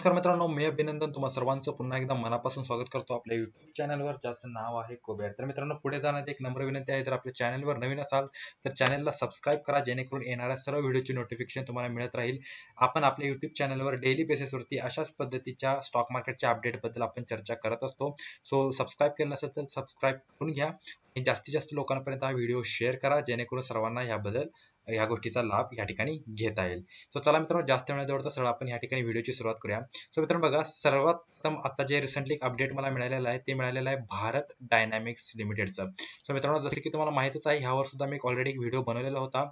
नमस्कार मित्रांनो मी अभिनंदन तुम्हा सर्वांचं. पुन्हा एकदा मनापासून स्वागत करतो आपल्या युट्यूब चॅनलवर ज्याचं नाव आहे कोबेर. तर मित्रांनो पुढे जाण्यात एक नम्र विनंती आहे जर आपल्या चॅनलवर नवीन असाल तर चॅनलला सबस्क्राईब करा जेणेकरून येणाऱ्या सर्व व्हिडिओची नोटिफिकेशन तुम्हाला मिळत राहील. आपण आपल्या युट्यूब चॅनलवर डेली बेसिसवरती अशाच पद्धतीच्या स्टॉक मार्केटच्या अपडेटबद्दल आपण चर्चा करत असतो. सो सबस्क्राईब केलं नसेल तर सबस्क्राईब करून घ्या. आणि जास्तीत जास्त लोकांपर्यंत हा व्हिडिओ शेअर करा जेणेकरून सर्वांना याबद्दल या गोष्टीचा लाभ या ठिकाणी घेता येईल. सो चला मित्रांनो जास्त वेळ जवळ सरळ आपण या ठिकाणी व्हिडिओची सुरुवात करूया. सो मित्रांनो बघा सर्वात प्रथम आता जे रिसेंटली अपडेट मला मिळालेलं आहे ते मिळालेलं आहे भारत डायनॅमिक्स लिमिटेडचं सो मित्रांनो जसं की तुम्हाला माहितच आहे ह्यावर सुद्धा मी ऑलरेडी एक व्हिडिओ बनवलेला होता.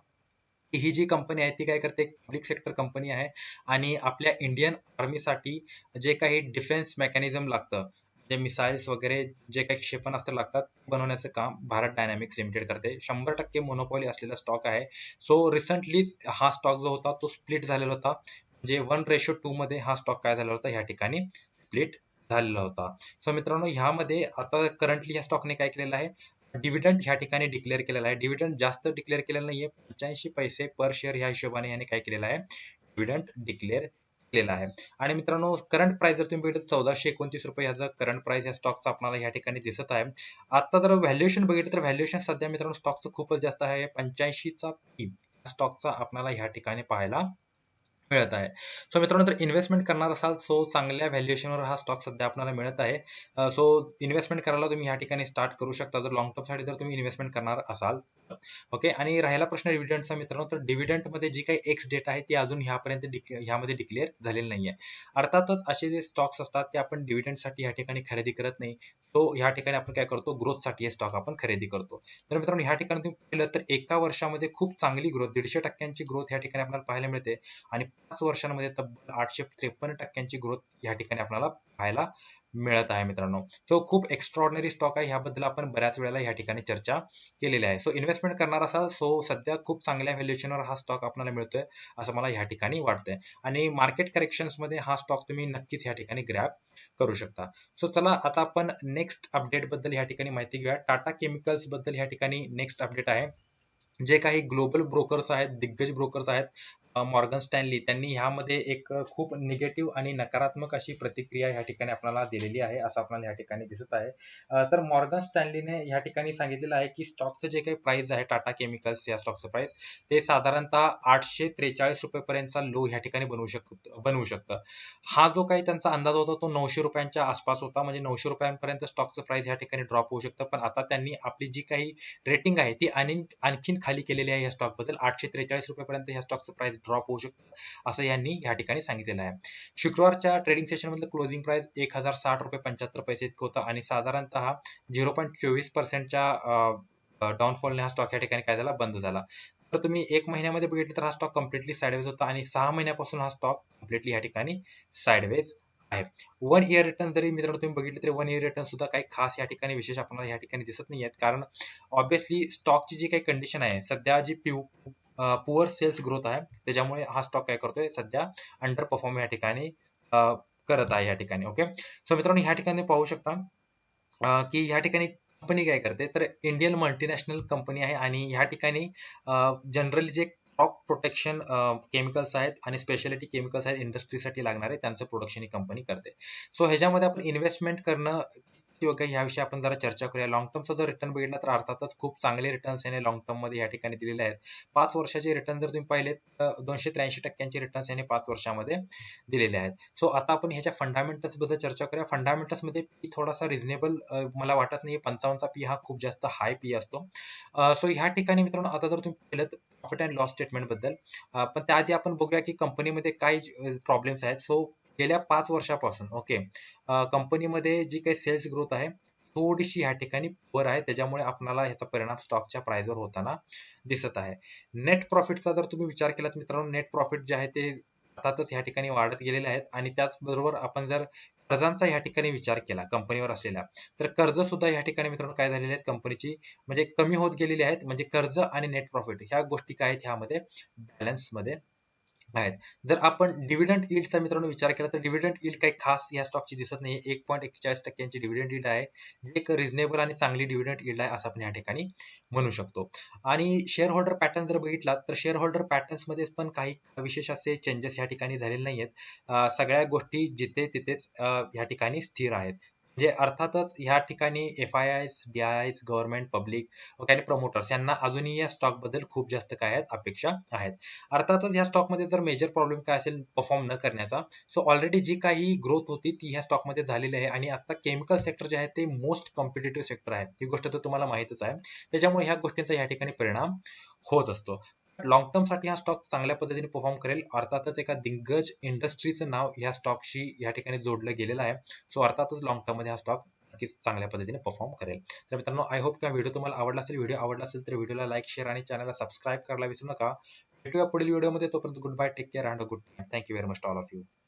ही जी कंपनी आहे ती काय करते पब्लिक सेक्टर कंपनी आहे आणि आपल्या इंडियन आर्मीसाठी जे काही डिफेन्स मेकॅनिझम लागतं जे मिसाईल्स वगैरे जे काही क्षेपणास्त्र लागतात बनवण्याचं काम भारत डायनॅमिक्स लिमिटेड करते. शंभर टक्के मोनोपॉली असलेला स्टॉक आहे. सो रिसेंटलीच हा स्टॉक जो होता तो स्प्लिट झालेला होता. म्हणजे वन रेशो टू मध्ये हा स्टॉक काय झाला होता? ह्या ठिकाणी स्प्लिट झालेला होता. सो मित्रांनो ह्यामध्ये आता करंटली ह्या स्टॉकने काय केलेलं आहे? डिव्हिडंड ह्या ठिकाणी डिक्लेअर केलेला आहे. डिव्हिडंड जास्त डिक्लेअर केलेलं नाहीये. पंच्याऐंशी पैसे पर शेअर ह्या हिशोबाने याने काय केलेलं आहे? डिव्हिडंड डिक्लेअर केलेला आहे. आणि मित्रांनो करंट प्राइस जर तुम्ही बघितलं चौदाशे एकोणतीस रुपये ह्याचा करंट प्राइस या स्टॉकचा आपल्याला या ठिकाणी दिसत आहे. आता जर व्हॅल्युएशन बघितलं तर व्हॅल्युएशन सध्या मित्रांनो स्टॉकचं खूपच जास्त आहे. पंच्याऐंशीचा पी स्टॉकचा आपल्याला ह्या ठिकाणी पाहायला मिळत आहे. सो मित्रांनो जर इन्व्हेस्टमेंट करणार असाल सो चांगल्या व्हॅल्युएशनवर हा स्टॉक सध्या आपल्याला मिळत आहे. सो इन्व्हेस्टमेंट करायला तुम्ही ह्या ठिकाणी स्टार्ट करू शकता. जर लॉंगसाठी जर तुम्ही इन्व्हेस्टमेंट करणार असाल. ओके आणि राहिला प्रश्न डिव्हिडंडचा मित्रांनो तर डिव्हिडंडमध्ये जी काही एक्स डेट आहे ती अजून ह्यापर्यंत ह्यामध्ये डिक्लेअर झालेली नाहीये. अर्थातच असे जे स्टॉक्स असतात ते आपण डिव्हिडंडसाठी या ठिकाणी खरेदी करत नाही. तो ह्या ठिकाणी आपण काय करतो? ग्रोथसाठी हे स्टॉक आपण खरेदी करतो. तर मित्रांनो ह्या ठिकाणी तुम्ही पाहिलं तर एका वर्षामध्ये खूप चांगली ग्रोथ दीडशे टक्क्यांची ग्रोथ या ठिकाणी आपल्याला पाहायला मिळते. आणि पाच वर्षांमध्ये तब्बल आठशे त्रेपन्न टक्क्यांची ग्रोथ या ठिकाणी आपल्याला पाहायला मिळत आहे मित्रांनो. सो खूप एक्स्ट्रॉर्डनरी स्टॉक आहे. ह्याबद्दल आपण बऱ्याच वेळेला या ठिकाणी चर्चा केलेली आहे. सो इन्व्हेस्टमेंट करणार असाल सो सध्या खूप चांगल्या व्हॅल्युएशनवर हा स्टॉक आपल्याला मिळतोय असं मला या ठिकाणी वाटतंय. आणि मार्केट करेक्शन्समध्ये हा स्टॉक तुम्ही नक्कीच या ठिकाणी ग्रॅप करू शकता. सो चला आता आपण नेक्स्ट अपडेटबद्दल या ठिकाणी माहिती घेऊया. टाटा केमिकल्सबद्दल या ठिकाणी नेक्स्ट अपडेट आहे. जे काही ग्लोबल ब्रोकर्स आहेत दिग्गज ब्रोकर्स आहेत मॉर्गन स्टॅनली त्यांनी ह्यामध्ये एक खूप निगेटिव्ह आणि नकारात्मक अशी प्रतिक्रिया ह्या ठिकाणी आपल्याला दिलेली आहे असं आपल्याला ह्या ठिकाणी दिसत आहे. तर मॉर्गन स्टॅनलीने ह्या ठिकाणी सांगितलेलं आहे की स्टॉकचं जे काही प्राइस आहे टाटा केमिकल्स या स्टॉकचं प्राइस ते साधारणतः आठशे त्रेचाळीस रुपयेपर्यंतचा लो ह्या ठिकाणी बनवू शक बनवू शकतं. हा जो काही त्यांचा अंदाज होता तो नऊशे रुपयांच्या आसपास होता म्हणजे नऊशे रुपयांपर्यंत स्टॉकचं प्राइस ह्या ठिकाणी ड्रॉप होऊ शकतं. पण आता त्यांनी आपली जी काही रेटिंग आहे ती आणखीन खाली केलेली आहे या स्टॉकबद्दल आठशे त्रेचाळीस रुपयेपर्यंत या स्टॉकचं प्राइस ड्रॉप होऊ शकतं. असं यांनी या ठिकाणी सांगितलेलं आहे. शुक्रवारच्या ट्रेडिंग सेशन मधलं क्लोजिंग प्राइस एक हजार साठ रुपये पंच्याहत्तर पैसे इतकं होतं आणि साधारणतः झिरो पॉईंट चोवीस पर्सेंटच्या डाऊनफॉलने हा स्टॉक या ठिकाणी काय झाला बंद झाला. तर तुम्ही एक महिन्यामध्ये बघितलं तर हा स्टॉक कम्प्लिटली साईडवेज होता आणि सहा महिन्यापासून हा स्टॉक कम्प्लिटली या ठिकाणी साईडवेज आहे. वन इयर रिटर्न जरी मित्रांनो तुम्ही बघितलं तरी वन इयर रिटर्न सुद्धा काही खास या ठिकाणी विशेष आपल्याला या ठिकाणी दिसत नाही आहेत कारण ऑब्व्हियसली स्टॉकची जी काही कंडिशन आहे सध्या G P poor sales growth आहे. त्याच्यामुळे हा स्टॉक काय करतोय? सध्या अंडर परफॉर्म या ठिकाणी करत आहे या ठिकाणी ओके सो मित्रांनो ह्या ठिकाणी पाहू शकता की ह्या ठिकाणी कंपनी काय करते? तर इंडियन मल्टीनॅशनल कंपनी आहे आणि ह्या ठिकाणी जनरली जे क्रॉप प्रोटेक्शन केमिकल्स आहेत आणि स्पेशालिटी केमिकल्स आहेत इंडस्ट्रीसाठी लागणारे त्यांचं प्रोडक्शन ही कंपनी करते. सो ह्याच्यामध्ये आपण इन्व्हेस्टमेंट करणं वगैरे याविषयी आपण जरा चर्चा करूया. लॉंग टर्मचा जर रिटर्न बघितला तर अर्थातच खूप चांगले रिटर्न्स याने लॉंग टर्ममध्ये या ठिकाणी दिलेले आहेत. पाच वर्षाचे रिटर्न जर तुम्ही पाहिले तर दोनशे त्र्याऐंशी टक्क्यांचे रिटर्न्स याने पाच वर्षामध्ये दिलेले आहेत. सो आता आपण ह्याच्या फंडामेंटल्सबद्दल चर्चा करूया. फंडामेंटल्समध्ये पी थोडासा रिझनेबल मला वाटत नाही पंचावन्नचा पी हा खूप जास्त हाय पी असतो. सो ह्या ठिकाणी मित्रांनो आता जर तुम्ही पाहिलं प्रॉफिट अँड लॉस स्टेटमेंटबद्दल पण त्याआधी आपण बघूया की कंपनीमध्ये काय प्रॉब्लेम्स आहेत. सो गेल्या पाच वर्षापासून ओके कंपनीमध्ये जी काही सेल्स ग्रोथ आहे थोडीशी या ठिकाणी वर आहे. त्याच्यामुळे आपल्याला ह्याचा परिणाम स्टॉकच्या प्राइसवर होताना दिसत आहे. नेट प्रॉफिटचा जर तुम्ही विचार केलात मित्रांनो नेट प्रॉफिट जे आहे ते अर्थातच या ठिकाणी वाढत गेलेले आहेत. आणि त्याचबरोबर आपण जर कर्जांचा या ठिकाणी विचार केला कंपनीवर असलेला तर कर्ज सुद्धा या ठिकाणी मित्रांनो काय झालेले आहेत? कंपनीची म्हणजे कमी होत गेलेली आहेत. म्हणजे कर्ज आणि नेट प्रॉफिट ह्या गोष्टी काय आहेत? ह्यामध्ये बॅलन्समध्ये आहेत. जर आपण डिव्हिडंट इल्डचा मित्रांनो विचार केला तर डिव्हिडंट इल्ड काही खास या स्टॉकची दिसत नाही एक पॉईंट एक्केचाळीस टक्क्यांची डिव्हिडंट इल्ड आहे. एक रिझनेबल आणि चांगली डिव्हिडंट इल्ड आहे असं आपण या ठिकाणी म्हणू शकतो. आणि शेअर होल्डर पॅटर्न जर बघितला तर शेअर होल्डर पॅटर्न्समध्ये पण काही विशेष असे चेंजेस या ठिकाणी झालेले नाही आहेत सगळ्या गोष्टी जिथे तिथेच या ठिकाणी स्थिर आहेत. जे अर्थातच ह्या ठिकाणी F I I D I I government public आणि प्रमोटर्स यांना अजूनही या स्टॉकबद्दल खूप जास्त काय आहेत अपेक्षा आहेत. अर्थातच या स्टॉकमध्ये जर मेजर प्रॉब्लेम काय असेल परफॉर्म न करण्याचा सो ऑलरेडी जी काही ग्रोथ होती ती ह्या स्टॉकमध्ये झालेली आहे आणि आता केमिकल सेक्टर जे आहे ते मोस्ट कॉम्पिटेटिव्ह सेक्टर आहे. ही गोष्ट तर तुम्हाला माहितच आहे. त्याच्यामुळे ह्या गोष्टींचा या ठिकाणी परिणाम होत असतो. लॉंग टर्मसाठी हा स्टॉक चांगल्या पद्धतीने परफॉर्म करेल. अर्थातच एका दिग्गज इंडस्ट्रीचं नाव या स्टॉकशी या ठिकाणी जोडलं गेलेलं आहे. सो अर्थातच लॉंग टर्ममध्ये हा स्टॉक नक्कीच चांगल्या पद्धतीने परफॉर्म करेल. तर मित्रांनो आय होप का व्हिडिओ तुम्हाला आवडला असेल व्हिडिओ आवडला असेल तर व्हिडिओला लाईक शेअर आणि चॅनलला सबस्क्राईब करायला विसरू नका. भेटूया पुढील व्हिडिओमध्ये तोपर्यंत good bye take care and good thank you very much all of you